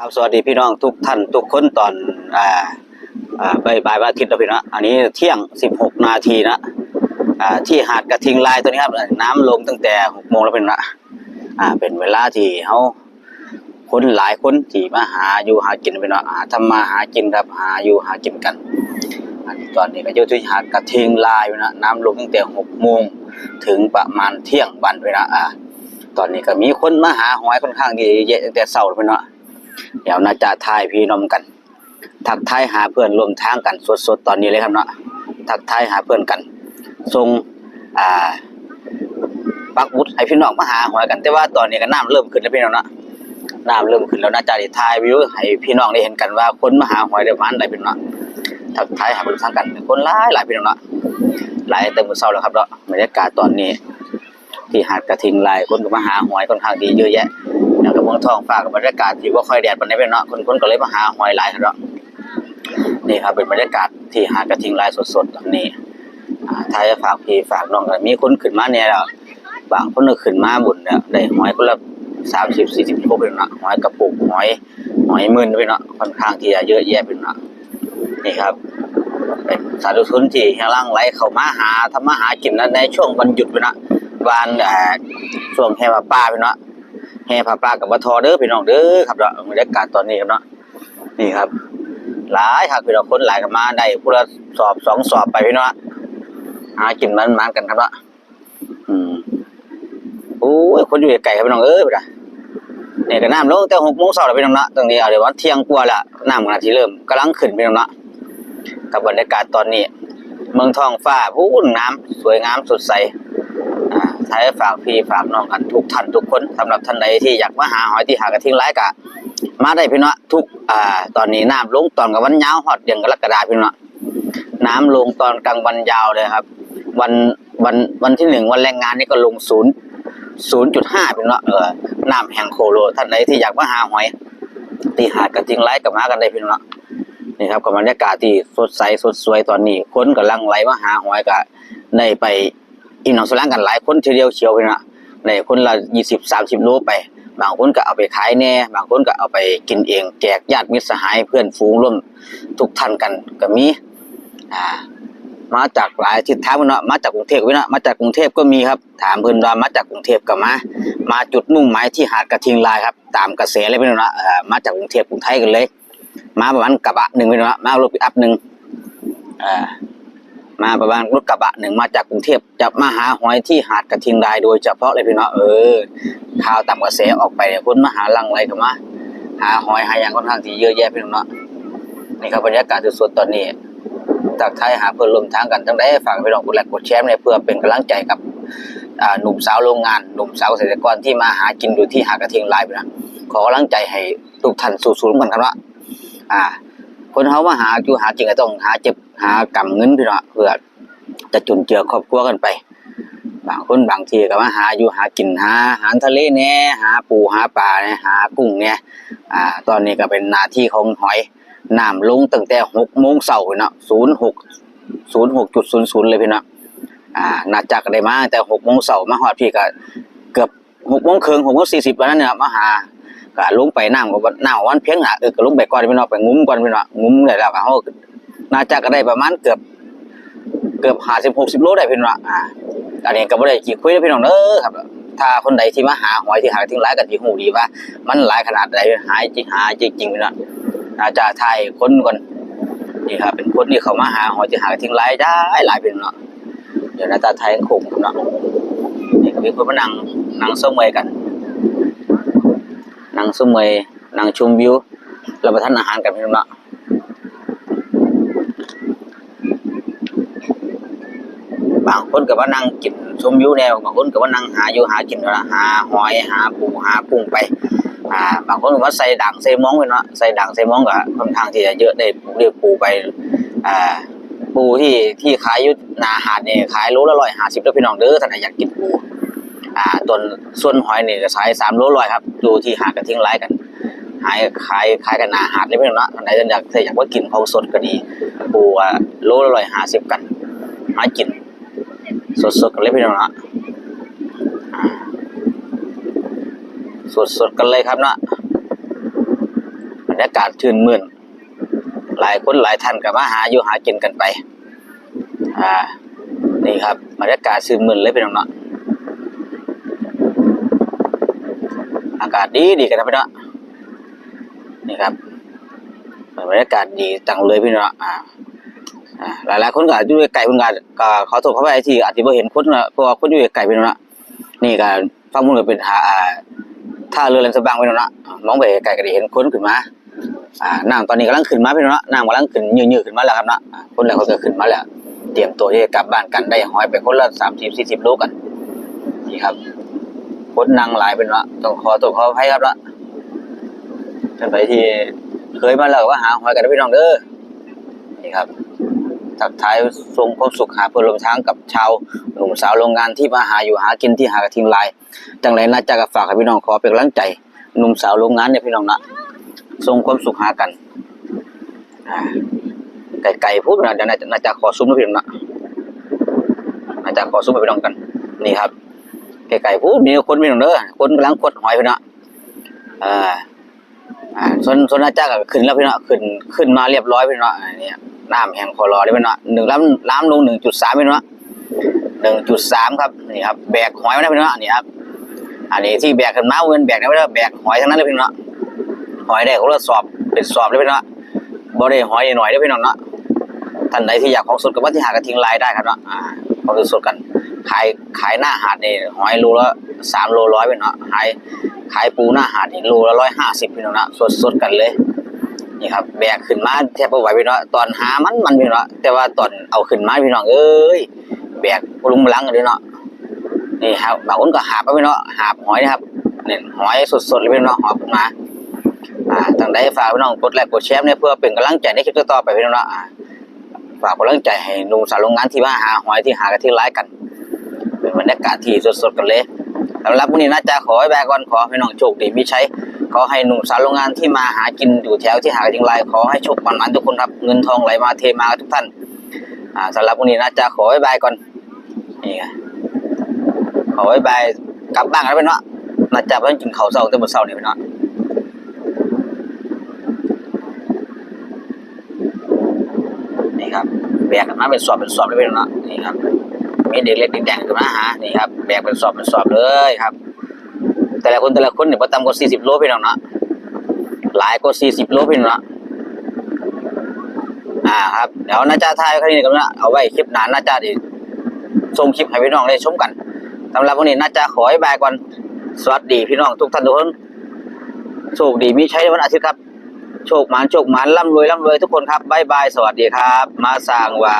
ครับสวัสดีพี่น้องทุกท่านทุกคนตอนอ่าอ่าบ่ายบ่ายวันอาทิตย์นะพี่นะอันนี้เที่ยง 16 นาทีนะอ่าที่หาดกระทิงลายตัวนี้ครับ น้ำลงตั้งแต่6โมงแล้วพี่นะอ่าเป็นเวลาที่เขาคนหลายคนที่มาหาอยู่หากินพี่นะหาทำมาหากินครับหาอยู่หากินกันอันนี้ตอนนี้ก็อยู่ที่หาดกระทิงลายนะน้ำลงตั้งแต่6โมงถึงประมาณเที่ยงวันพี่นะอ่าตอนนี้ก็มีคนมาหาหอยค่อนข้างเยอะตั้งแต่เช้าแล้วพี่นะ เดี๋ยวน่าจะทายพี่น้องกัน ทักทายหาเพื่อนร่วมทางกันสดๆตอนนี้เลยครับเนาะทักทายหาเพื่อนกันทรงอ่าปักบุตรให้พี่น้องมาหาหอยกัน แต่ว่าตอนนี้ก็น้ำเริ่มขึ้นแล้วพี่น้องเนาะน้ำเริ่มขึ้นแล้วน่าจะได้ทายวิวให้พี่น้องได้เห็นกันว่าคนมาหาหอยได้ประมาณใดพี่น้องทักทายหาเพื่อนทางกัน คนหลายหลายพี่น้องเนาะหลายเต็มมือเศร้าแล้วครับเนาะบรรยากาศตอนนี้ ที่หาดกระทิงลายคนก็มาหาหอยค่อนข้างดีเยอะแยะ เมืองทองฟ้ากับบรรยากาศที่ว่าค่อยแดดปานนี้เป็นเนาะคนคนก็เลยมาหาหอยหลายเนาะนี่ครับเป็นบรรยากาศที่หากระทิงลายสดๆแบบนี้อ่าถ้าจะฝากพี่ฝากน้องกันมีคนขึ้นมาเนี่ยแล้วบางคนก็ขึ้นมาบุญเนี่ยได้หอยคนละสามสิบสี่สิบโลเป็นเนาะหอยกระปุกหอยหอยมื่นเป็นเนาะค่อนข้างที่จะเยอะแยะเป็นเนาะนี่ครับสาธุชนที่กำลังไหลเข้ามาหาทำมาหากินนะในช่วงวันหยุดเป็นเนาะวันเอ่อช่วงแห่ป้าเป็นเนาะ แห่ผ้าป่ากับวัทอเด้อพี่น้องเด้อครับเนาะบรรยากาศตอนนี้ครับเนาะนี่ครับ หลายครับพี่น้องคนหลายกันมาได้ผู้ละสอบสองสอบไปพี่น้องหากินมันมันกันครับเนาะอืมโอ้ยคนอยู่ไกลครับพี่น้องเอ้ยพี่น้องนี่ยก็น้ำลงแต่หกโมงเช้าแล้วพี่น้องเนาะตรงนี้เอาเดี๋ยววันเที่ยงกว่าละน้ำกำลังที่เริ่มกำลังขึ้นพี่น้องเนาะกับบรรยากาศตอนนี้ เมืองทองฟ้าผู้น้ำสวยงามสดใส ให้ฝากพี่ฝากน้องกันทุกท่านทุกคนสำหรับท่านใดที่อยากมาหาหอยที่หากระทิงไร้กะ มาได้พี่เนาะทุกอ่าตอนนี้น้ำลงตอนกับวันยาวฮอดเดือนกรกฎาพี่เนาะน้ำลงตอนกลางวันยาวเลยครับ วันวันวันที่หนึ่งวันแรงงานนี่ก็ลงศูนย์ศูนย์จุดห้าพี่เนาะเออน้ำแห่งโคโลท่านใดที่อยากมาหาหอยที่หากระทิงไร้กับมากันได้พี่เนาะนี่ครับกับบรรยากาศที่สดใสสดสวยตอนนี้คนกำลังไหลมาหาหอยกะได้ไป อีน้องสลังกันหลายคนทีเดียวเชียวพี่นะในคนละยี่สิบสามสิบโลไป บางคนก็เอาไปขายแน่บางคนก็เอาไปกินเอง แจกญาติมิตรสหายเพื่อนฝูงร่วมทุกท่านกันก็มีอ่ามาจากหลายทิศทางพี่เนาะมาจากกรุงเทพพี่เนาะมาจากกรุงเทพก็มีครับ ถามเพิ่อนว่ามาจากกรุงเทพก็มา มาจุดมุ่งหมายที่หาดกระทิงลายครับ ตามกระแสเลยพี่เนาะมาจากกรุงเทพกรุงไทยกันเลย มาประมาณกระบะหนึ่งพี่เนาะมารถปิกอัพหนึ่งอ่า มาประมาณรถกระบะหนึ่งมาจากกรุงเทพจะมาหาหอยที่หาดกระทิงลายโดยเฉพาะเลยพี่น้องเออข่าวต่ำกระแสออกไปเนี่ยคนมาหาลังไรกันมาหาหอยหาอย่างค่อนข้างที่เยอะแยะพี่น้องเนาะนี่ครับบรรยากาศสดๆตอนนี้จากไทยหาเพื่อนร่วมทางกันทั้งได้ฝากพี่น้องกดไลค์กดแชร์เนี่ยเพื่อเป็นกำลังใจกับหนุ่มสาวโรงงานหนุ่มสาวเกษตรกรที่มาหากินอยู่ที่หาดกระทิงลายน้องขอกำลังใจให้ทุกท่านสู้ๆกันครับว่าอ่า คนเขามาหาอยู่หาจริงก็ต้องหาเจ็บหากำเงินพี่น้อเพื่อจะจุนเจือครอบครัวกันไปบางคนบางทีก็มาหาอยู่หากินหาอาหารทะเลเนี่ยหาปูหาปลาเนี่ยหากุ้งเนี่ยอ่าตอนนี้ก็เป็นหน้าที่ของหอยน้ำลงตั้งแต่หกโมงเช้าเนาะศูนย์หกศูนย์หกจุดศูนย์ศูนย์เลยพี่เนาะอ่าน่าจักได้มาแต่หกโมงเช้ามาฮอดพี่ก็เกือบหกโมงครึ่งหกโมงสี่สิบวันนั้นเนี่ยมาหา ก็ลงไปน้ำก็น้ำวันเพียงหาเออก็ลงไปก่อนพี่เนาะไปงุ้มก่อนพี่นาะงุ้มได้แล้วก็เฮาน่าจักก็ได้ประมาณเกือบ เกือบหาสิบหกสิบโลได้พี่น้องอ่าอันนี้ก็บ่ได้กี่คุยนะพี่น้องเด้อครับ ถ้าคนใดที่มาหาหอยที่หาทิ้งร้ายกันที่หูดีว่า มันหลายขนาดใดหายจริงหาจริงจริงพี่น้องอาจจะทยคนก่อนนี่ครับเป็นคนที่เขามาหาหอยที่หาทิ้งร้ายได้หลายพี่น้องเดี๋ยวน้าตาไทยคงพี่น้องนี่ก็มีคนมานั่งนั่งส้มเมยกัน นั่งส้มเมยนั่งชมวิวรับประทานอาหารกันพี่น้องบางคนก็ว่านั่งกินชมวิวแนวบางคนก็ว่านั่งหาอยู่หากินนะหาหอยหาปูหากุ้งไปอ่าบางคนก็ว่าใส่ด่างใส่มองไปเนาะใส่ด่างใส่มองก็ค่อนข้างที่จะเยอะได้เรียกปูไปอ่าปูที่ที่ขายอยู่นาหาดเนี่ยขายโลละร้อยห้าสิบแล้วพี่น้องเด้อท่านอยากกินปู อ่าตัวนส่วนหอยนี่ก็ขายสามโลร้อยครับดูที่หาดกระทิ้งไร้กันขายขายขายกันหนาหาดเลยพี่น้องเนาะท่านใดอยากอยากว่ากินของสดก็ดีปูอะโลละร้อยห้าสิบกันหากิน สดๆกันเลยพี่น้องนะสดๆกันเลยครับนะบรรยากาศชื่นมื่นหลายคนหลายท่านก็มาหาอยู่หากินกันไป อ่า นี่ครับบรรยากาศชื่นมื่นเลยพี่น้องเนาะอากาศดีดีกันนะพี่น้องนี่ครับบรรยากาศดีจังเลยพี่น้องอ่าอ่ายหลายคนก็อาจจะอยู่ไกลคนก็ก็ขอโทษเขาไปที่อาจจะบ่เห็นคนนะเพราะว่าคนอยู่ไกลพี่น้องนี่ก็ฟังมุ่งเป็นหาอ่าท่าเรือแหลมฉบังพี่น้องเนาะมองไปไกลก็ได้เห็นคนขึ้นมาอ่าน้ำตอนนี้กำลังขึ้นมาพี่น้องนาะน้ำกำลังขึ้นยืดๆขึ้นมาแล้วครับนะคนแรกเขาก็ขึ้นมาแล้ว เตรียมตัวที่จะกลับบ้านกันได้ห้อยไปคนละสามสิบสี่สิบโลกันนี่ครับ คนนั่งหลายเป็นเนาะต้องขอตัวขออภัยครับเนาะท่านไปที่เคยมาแล้วว่าหาหอยกันนะพี่น้องเด้อนี่ครับทักทายทรงความสุขหาเพื่อนลมช้างกับชาวหนุ่มสาวโรงงานที่มาหาอยู่หากินที่หากระทิงลายจังไรน่าจะกับฝากให้พี่น้องขอเป็นกำลังใจหนุ่มสาวโรงงานเนี่ยพี่น้องนะส่งความสุขหากันอ่ไก่ๆพูดนะเดี๋ยวน่าจะน่าจะขอซุ้มนะพี่น้องนะน่าจะขอซุ้มไปพี่น้องกัน นี่ครับ ไก่ๆพูดมีคนพี่น้องเด้อคนกำลังกดหอยพี่น้องอ่าอ่าส่วนส่วนน่าจะก็ขึ้นแล้วพี่น้อขึ้นขึ้นมาเรียบร้อยพี่น้องอันนี้น้ำแห้งคอรอได้พี่น้อหนึ่งล้ำล้ำลงหนึ่งจุดสามพี่น้อหนึ่งจุดสามครับนี่ครับแบกหอยมาได้พี่น้องนี่ครับอันนี้ที่แบกกันมาเงินแบกได้ไม่ได้แบกหอยทั้งนั้นเลยพี่น้อหอยได้เขาเราสอบเป็นสอบเลยพี่น้อบ่ได้หอยหน่อยได้พี่น้องเนาะท่านใดที่อยากของสดกับว่าที่หากระทิงลายได้ครับเนาะของสดกัน ขายขายหน้าหาดนี่หอยโลละสามโลร้อยพี่น้องขายขายปูหน้าหาดนี่โลละร้อยห้าสิบพี่น้องเนาะสดสดกันเลยนี่ครับแบกขึ้นมาแทบไม่ไหวพี่น้องตอนหามันมันพี่น้องแต่ว่าตอนเอาขึ้นมาพี่น้องเอ้ยแบกลุงลังกันเลยเนาะนี่ครับบางคนก็หาบไปพี่น้องหาบหอยนะครับเนี่ยหอยสดๆเลยพี่น้องหอบขึ้นมาอ่าทางใดฝากพี่น้องกดไลค์กดแชร์เนี่ยเพื่อเป็นกำลังใจในคลิปต่อไปพี่น้องเนาะฝากกำลังใจให้นุ่มสาวโรงงานที่มาหาหอยที่หากระที่ร้ายกัน บรรยากาศที่สดๆกันเลยสำหรับวันนี้น่าจะขอให้แบกก่อนขอให้น้องโชคดีมีใช้ขอให้หนุ่มสาวโรงงานที่มาหากินอยู่แถวที่หากระทิงลายขอให้โชคมันๆทุกคนครับเงินทองไหลมาเทมาทุกท่านอ่าสำหรับวันนี้น่าจะขอให้บายก่อนนี่ไงขอให้บายกลับบ้านกันแล้วเป็นเนาะน่าจะเพิ่งกินข้าวเช้าแต่เมื่อเช้านี่เป็นเนาะนี่ครับแบกกันมาเป็นสอบเป็นสอบเลยพี่น้องเนาะนี่ครับ มีเด็กเล็กเด็กแดงขึ้นมาหานี่ครับแบกเป็นสอบเป็นสอบเลยครับ แต่ละคนแต่ละคนเนี่ยพอต่ำกว่าสี่สิบโลพี่น้องเนาะหลายกว่าสี่สิบโลพี่น้องเนาะอ่าครับเดี๋ยวนาจะถ่ายแค่นี้กันนะเอาไว้คลิปหนานาจะดิส่งคลิปให้พี่น้องได้ชมกันสำหรับวันนี้นาจะขอให้บายก่อนสวัสดีพี่น้องทุกท่านทุกคนโชคดีมีใช้ในวันอาทิตย์ครับ โชคหมานโชคหมานร่ำรวยร่ำรวยทุกคนครับบายบายสวัสดีครับ มาสร้างวา